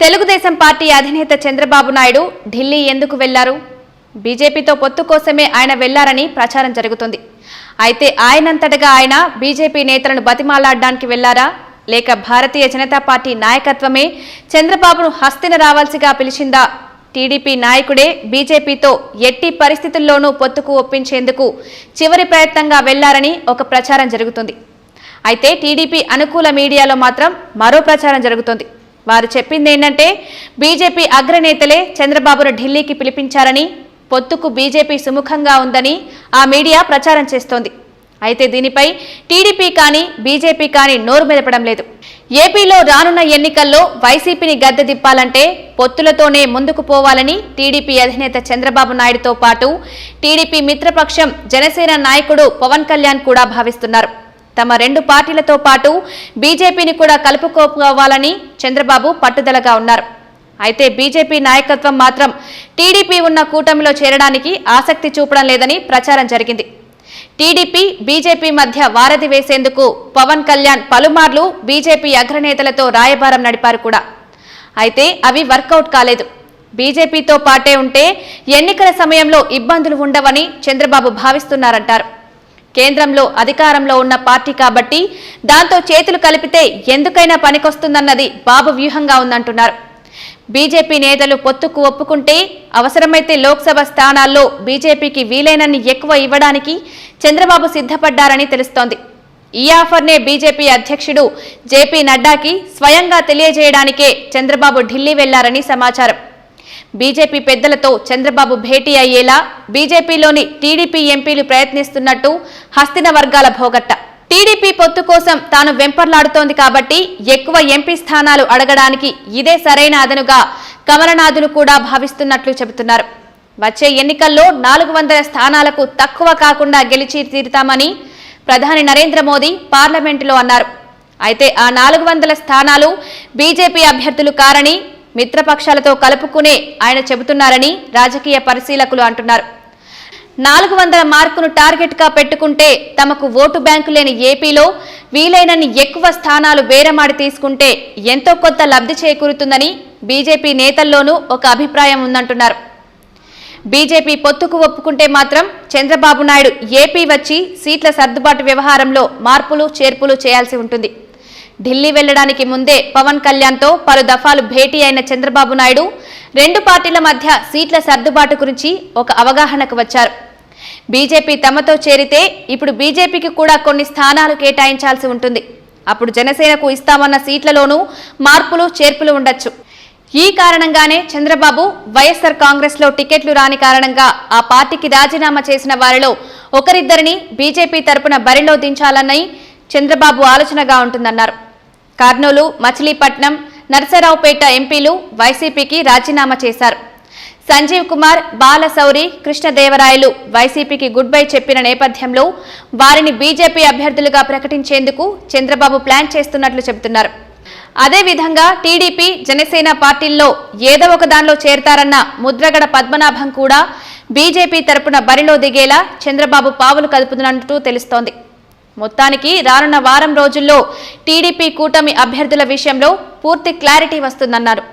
Telugu Desam party అధినేత చంద్రబాబు నాయుడు ఢిల్లీ ఎందుకు వెళ్ళారు? బీజేపీతో పొత్తు కోసమే ఆయన వెళ్ళారని ప్రచారం జరుగుతుంది. అయితే ఆయనంతటగా ఆయన బీజేపీ నేతలను బతిమాలాడడానికి వెళ్ళారా? లేక భారతీయ జనతా పార్టీ నాయకత్వమే చంద్రబాబును హస్తిన రావాల్సిగా పిలిచిందా? టీడీపీ నాయకుడే బీజేపీతో ఎట్టి పరిస్థితుల్లోనూ పొత్తుకు ఒప్పించేందుకు చివరి ప్రయత్నంగా వెళ్ళారని ఒక ప్రచారం జరుగుతుంది. అయితే టీడీపీ అనుకూల మీడియాలో మాత్రం మరో ప్రచారం జరుగుతుంది. వారు చెప్పింది ఏంటంటే బీజేపీ అగ్రనేతలే చంద్రబాబును ఢిల్లీకి పిలిపించారని పొత్తుకు బీజేపీ సుముఖంగా ఉందని ఆ మీడియా ప్రచారం చేస్తోంది. అయితే దీనిపై టీడీపీ కానీ బీజేపీ కానీ నోరు మెదపడం లేదు. ఏపీలో రానున్న ఎన్నికల్లో వైసీపీని గద్దె దిప్పాలంటే పొత్తులతోనే ముందుకు పోవాలని టీడీపీ అధినేత చంద్రబాబు నాయుడుతో పాటు టీడీపీ మిత్రపక్షం జనసేన నాయకుడు పవన్ కళ్యాణ్ కూడా భావిస్తున్నారు. తమ రెండు పార్టీలతో పాటు బీజేపీని కూడా కలుపుకోవాలని చంద్రబాబు పట్టుదలగా ఉన్నారు. అయితే బీజేపీ నాయకత్వం మాత్రం టీడీపీ ఉన్న కూటమిలో చేరడానికి ఆసక్తి చూపడం లేదని ప్రచారం జరిగింది. టీడీపీ బీజేపీ మధ్య వారధి వేసేందుకు పవన్ కళ్యాణ్ పలుమార్లు బీజేపీ అగ్రనేతలతో రాయబారం నడిపారు కూడా. అయితే అవి వర్కౌట్ కాలేదు. బీజేపీతో పాటే ఉంటే ఎన్నికల సమయంలో ఇబ్బందులు ఉండవని చంద్రబాబు భావిస్తున్నారంటారు. కేంద్రంలో అధికారంలో ఉన్న పార్టీ కాబట్టి దాంతో చేతులు కలిపితే ఎందుకైనా పనికొస్తుందన్నది బాబు వ్యూహంగా ఉందంటున్నారు. బీజేపీ నేతలు పొత్తుకు ఒప్పుకుంటే అవసరమైతే లోక్సభ స్థానాల్లో బీజేపీకి వీలైనన్ని ఎక్కువ ఇవ్వడానికి చంద్రబాబు సిద్ధపడ్డారని తెలుస్తోంది. ఈ ఆఫర్నే బీజేపీ అధ్యక్షుడు జేపీ నడ్డాకి స్వయంగా తెలియజేయడానికే చంద్రబాబు ఢిల్లీ వెళ్ళారని సమాచారం. బీజేపీ పెద్దలతో చంద్రబాబు భేటీ అయ్యేలా బీజేపీలోని టీడీపీ ఎంపీలు ప్రయత్నిస్తున్నట్టు హస్తిన వర్గాల భోగట్ట. టీడీపీ పొత్తు కోసం తాను వెంపర్లాడుతోంది కాబట్టి ఎక్కువ ఎంపీ స్థానాలు అడగడానికి ఇదే సరైన అదనుగా కమలనాథులు కూడా భావిస్తున్నట్లు చెబుతున్నారు. వచ్చే ఎన్నికల్లో నాలుగు వందల స్థానాలకు తక్కువ కాకుండా గెలిచి తీరుతామని ప్రధాని నరేంద్ర మోదీ పార్లమెంటులో అన్నారు. అయితే ఆ నాలుగు వందల స్థానాలు బీజేపీ అభ్యర్థులు కారని మిత్రపక్షాలతో కలుపుకునే ఆయన చెబుతున్నారని రాజకీయ పరిశీలకులు అంటున్నారు. నాలుగు వందల మార్కును టార్గెట్గా పెట్టుకుంటే తమకు ఓటు బ్యాంకు లేని ఏపీలో వీలైనన్ని ఎక్కువ స్థానాలు బేరమాడి తీసుకుంటే ఎంతో కొంత లబ్ధి చేకూరుతుందని బీజేపీ నేతల్లోనూ ఒక అభిప్రాయం ఉందంటున్నారు. బీజేపీ పొత్తుకు ఒప్పుకుంటే మాత్రం చంద్రబాబు నాయుడు ఏపీ వచ్చి సీట్ల సర్దుబాటు వ్యవహారంలో మార్పులు చేర్పులు చేయాల్సి ఉంటుంది. ఢిల్లీ వెళ్ళడానికి ముందే పవన్ కళ్యాణ్తో పలు దఫాలు భేటీ అయిన చంద్రబాబు నాయుడు రెండు పార్టీల మధ్య సీట్ల సర్దుబాటు గురించి ఒక అవగాహనకు వచ్చారు. బీజేపీ తమతో చేరితే ఇప్పుడు బీజేపీకి కూడా కొన్ని స్థానాలు కేటాయించాల్సి ఉంటుంది. అప్పుడు జనసేనకు ఇస్తామన్న సీట్లలోనూ మార్పులు చేర్పులు ఉండొచ్చు. ఈ కారణంగానే చంద్రబాబు వైఎస్ఆర్ కాంగ్రెస్లో టికెట్లు రాని కారణంగా ఆ పార్టీకి రాజీనామా చేసిన వారిలో ఒకరిద్దరిని బీజేపీ తరపున బరిలో దించాలన్నై చంద్రబాబు ఆలోచనగా ఉంటుందన్నారు. కర్నూలు మచిలీపట్నం నర్సరావుపేట ఎంపీలు వైసీపీకి రాజీనామా చేశారు. సంజీవ్ కుమార్ బాలశౌరి కృష్ణదేవరాయలు వైసీపీకి గుడ్ బై చెప్పిన నేపథ్యంలో వారిని బీజేపీ అభ్యర్థులుగా ప్రకటించేందుకు చంద్రబాబు ప్లాన్ చేస్తున్నట్లు చెబుతున్నారు. అదేవిధంగా టీడీపీ జనసేన పార్టీల్లో ఏదో ఒక దానిలో చేరతారన్న ముద్రగడ పద్మనాభం కూడా బీజేపీ తరపున బరిలో దిగేలా చంద్రబాబు పావులు కదుపుతున్నట్టు తెలుస్తోంది. మొత్తానికి రానున్న వారం రోజుల్లో టీడీపీ కూటమి అభ్యర్థుల విషయంలో పూర్తి క్లారిటీ వస్తుందన్నారు.